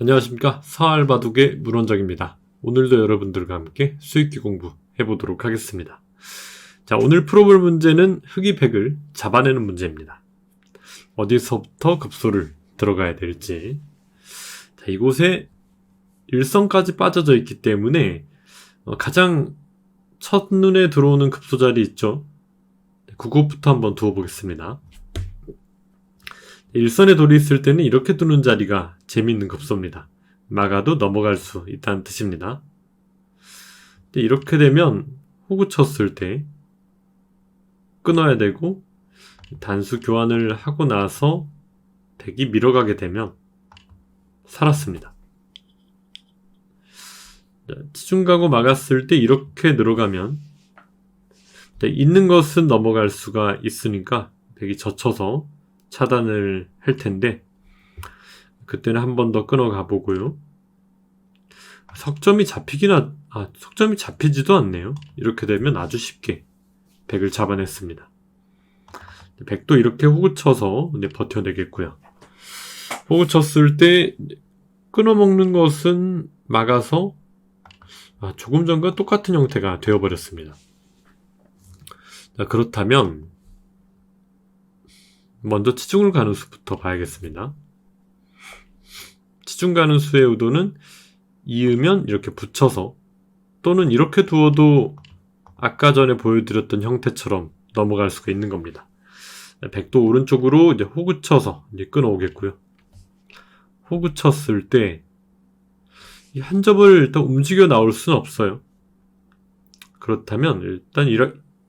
안녕하십니까 사알바둑의 문원장입니다. 오늘도 여러분들과 함께 수익기 공부 해보도록 하겠습니다. 자 오늘 풀어볼 문제는 흑이백을 잡아내는 문제입니다. 어디서부터 급소를 들어가야 될지 자, 이곳에 일성까지 빠져져 있기 때문에 어, 가장 첫눈에 들어오는 급소 자리 있죠. 네, 그것부터 한번 두어보겠습니다. 일선에 돌이 있을 때는 이렇게 두는 자리가 재밌는 급소입니다. 막아도 넘어갈 수 있다는 뜻입니다. 이렇게 되면 호구 쳤을 때 끊어야 되고 단수 교환을 하고 나서 덱이 밀어가게 되면 살았습니다. 자, 치중 가고 막았을 때 이렇게 늘어가면 자, 있는 것은 넘어갈 수가 있으니까 덱이 젖혀서 차단을 할 텐데 그때는 한 번 더 끊어 가보고요. 석점이 잡히기나 아 석점이 잡히지도 않네요. 이렇게 되면 아주 쉽게 백을 잡아냈습니다. 백도 이렇게 호구 쳐서 네, 버텨내겠고요. 호구 쳤을 때 끊어먹는 것은 막아서 아, 조금 전과 똑같은 형태가 되어버렸습니다. 자, 그렇다면 먼저 치중을 가는 수부터 봐야겠습니다. 치중 가는 수의 의도는 이으면 이렇게 붙여서 또는 이렇게 두어도 아까 전에 보여드렸던 형태처럼 넘어갈 수가 있는 겁니다. 백도 오른쪽으로 이제 호구 쳐서 이제 끊어오겠고요. 호구 쳤을 때 이 한 접을 일단 움직여 나올 수는 없어요. 그렇다면 일단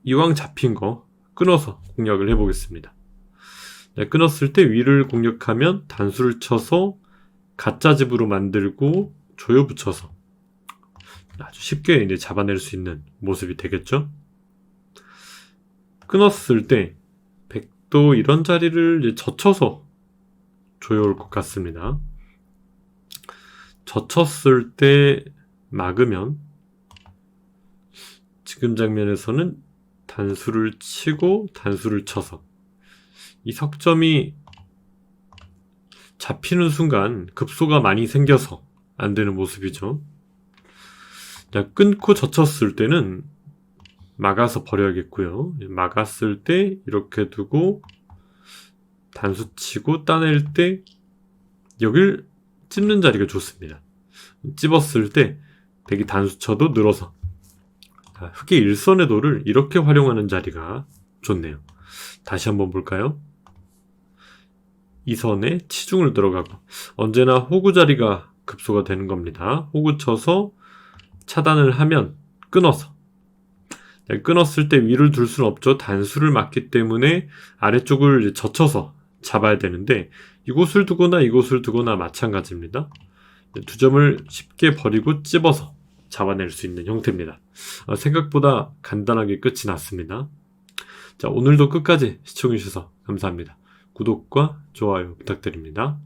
이왕 잡힌 거 끊어서 공략을 해보겠습니다. 네, 끊었을 때 위를 공략하면 단수를 쳐서 가짜 집으로 만들고 조여 붙여서 아주 쉽게 이제 잡아낼 수 있는 모습이 되겠죠. 끊었을 때 백도 이런 자리를 젖혀서 조여올 것 같습니다. 젖혔을 때 막으면 지금 장면에서는 단수를 치고 단수를 쳐서 이 석점이 잡히는 순간 급소가 많이 생겨서 안 되는 모습이죠. 자, 끊고 젖혔을 때는 막아서 버려야겠고요. 막았을 때 이렇게 두고 단수 치고 따낼 때 여길 찝는 자리가 좋습니다. 찝었을 때 백이 단수 쳐도 늘어서 흑의 일선의 도를 이렇게 활용하는 자리가 좋네요. 다시 한번 볼까요? 이 선에 치중을 들어가고 언제나 호구 자리가 급소가 되는 겁니다. 호구 쳐서 차단을 하면 끊어서 네, 끊었을 때 위를 둘 수는 없죠. 단수를 맞기 때문에 아래쪽을 젖혀서 잡아야 되는데 이곳을 두거나 이곳을 두거나 마찬가지입니다. 네, 두 점을 쉽게 버리고 찝어서 잡아낼 수 있는 형태입니다. 어, 생각보다 간단하게 끝이 났습니다. 자, 오늘도 끝까지 시청해주셔서 감사합니다. 구독과 좋아요 부탁드립니다.